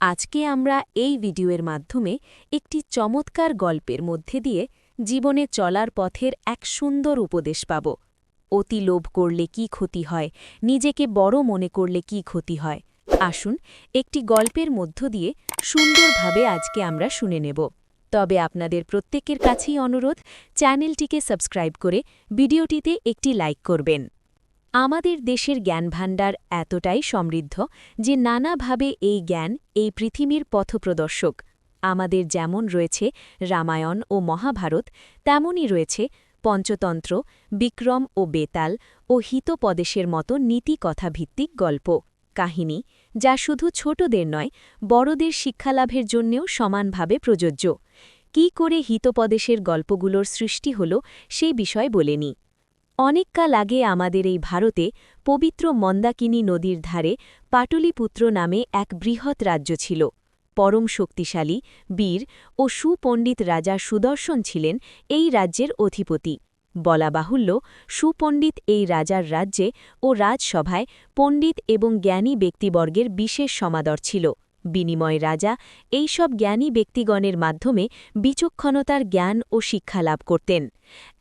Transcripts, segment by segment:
আজকে আমরা এই ভিডিওর মাধ্যমে একটি চমৎকার গল্পের মধ্যে দিয়ে জীবনে চলার পথের এক সুন্দর উপদেশ পাব। অতি লোভ করলে কি ক্ষতি হয়? নিজেকে বড় মনে করলে কি ক্ষতি হয়? আসুন একটি গল্পের মধ্য দিয়ে সুন্দরভাবে আজকে আমরা শুনে নেব। তবে আপনাদের প্রত্যেকের কাছেই অনুরোধ, চ্যানেলটিকে সাবস্ক্রাইব করে ভিডিওটিতে একটি লাইক করবেন। আমাদের দেশের জ্ঞানভাণ্ডার এতটাই সমৃদ্ধ যে নানাভাবে এই জ্ঞান এই পৃথিবীর পথপ্রদর্শক। আমাদের যেমন রয়েছে রামায়ণ ও মহাভারত, তেমনই রয়েছে পঞ্চতন্ত্র, বিক্রম ও বেতাল ও হিতপদেশের মতো নীতি কথাভিত্তিক গল্প, কাহিনী, যা শুধু ছোটদের নয়, বড়দের শিক্ষালাভের জন্যেও সমানভাবে প্রযোজ্য। কি করে হিতপদেশের গল্পগুলোর সৃষ্টি হল সেই বিষয় বলেনি অনেককাল আগে আমাদের এই ভারতে পবিত্র মন্দাকিনী নদীর ধারে পাটলিপুত্র নামে এক বৃহৎ রাজ্য ছিল। পরম শক্তিশালী, বীর ও সুপণ্ডিত রাজা সুদর্শন ছিলেন এই রাজ্যের অধিপতি। বলা বাহুল্য, সুপণ্ডিত এই রাজার রাজ্যে ও রাজসভায় পণ্ডিত এবং জ্ঞানী ব্যক্তিবর্গের বিশেষ সমাদর ছিল। বিনিময় রাজা এইসব জ্ঞানী ব্যক্তিগণের মাধ্যমে বিচক্ষণতার জ্ঞান ও শিক্ষা লাভ করতেন।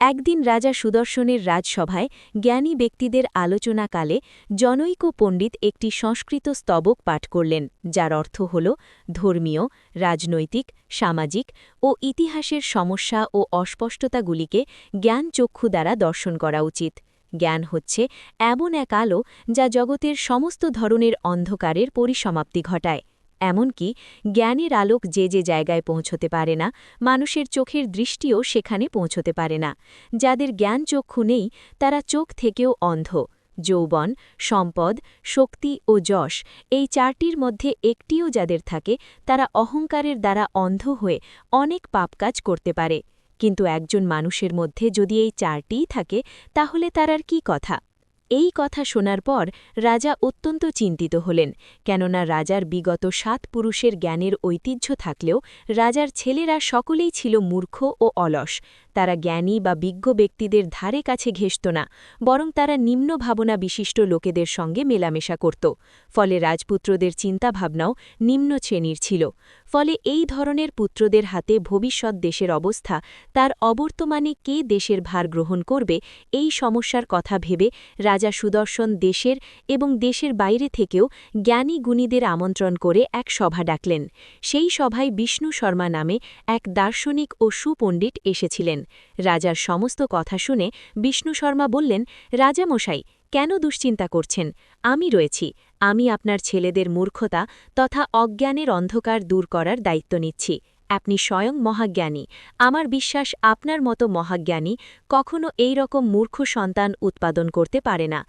একদিন রাজা সুদর্শনের রাজসভায় জ্ঞানী ব্যক্তিদের আলোচনাকালে জনৈক পণ্ডিত একটি সংস্কৃত স্তবক পাঠ করলেন, যার অর্থ হল ধর্মীয়, রাজনৈতিক, সামাজিক ও ইতিহাসের সমস্যা ও অস্পষ্টতাগুলিকে জ্ঞানচক্ষু দ্বারা দর্শন করা উচিত। জ্ঞান হচ্ছে এমন এক আলো যা জগতের সমস্ত ধরনের অন্ধকারের পরিসমাপ্তি ঘটায়। এমনকি জ্ঞানের আলোক যে যে জায়গায় পৌঁছতে পারে না, মানুষের চোখের দৃষ্টিও সেখানে পৌঁছতে পারে না। যাদের জ্ঞান চক্ষু নেই, তারা চোখ থেকেও অন্ধ। যৌবন, সম্পদ, শক্তি ও যশ এই চারটির মধ্যে একটিও যাদের থাকে, তারা অহংকারের দ্বারা অন্ধ হয়ে অনেক পাপ কাজ করতে পারে। কিন্তু একজন মানুষের মধ্যে যদি এই চারটিই থাকে, তাহলে তার আর কি কথা? এই কথা শোনার পর রাজা অত্যন্ত চিন্তিত হলেন, কেননা রাজার বিগত সাত পুরুষের জ্ঞানের ঐতিহ্য থাকলেও রাজার ছেলেরা সকলেই ছিল মূর্খ ও অলস। তারা জ্ঞানী বা বিজ্ঞ ব্যক্তিদের ধারে কাছে ঘেসত না, বরং তারা নিম্ন ভাবনা বিশিষ্ট লোকেদের সঙ্গে মেলামেশা করত। ফলে রাজপুত্রদের চিন্তাভাবনাও নিম্ন শ্রেণির ছিল। ফলে এই ধরনের পুত্রদের হাতে ভবিষ্যৎ দেশের অবস্থা, তার অবর্তমানে কে দেশের ভার গ্রহণ করবে, এই সমস্যার কথা ভেবে রাজা সুদর্শন দেশের এবং দেশের বাইরে থেকেও জ্ঞানী গুণীদের আমন্ত্রণ করে এক সভা ডাকলেন। সেই সভায় বিষ্ণু শর্মা নামে এক দার্শনিক ও সুপণ্ডিত এসেছিলেন। রাজার সমস্ত কথা শুনে বিষ্ণু শর্মা বললেন, রাজামশাই, কেন দুশ্চিন্তা করছেন? আমি রয়েছি। আমি আপনার ছেলেদের মূর্খতা তথা অজ্ঞানের অন্ধকার দূর করার দায়িত্ব নিচ্ছি। আপনি স্বয়ং মহাজ্ঞানী। আমার বিশ্বাস আপনার মতো মহাজ্ঞানী কখনো এইরকম মূর্খ সন্তান উৎপাদন করতে পারে না।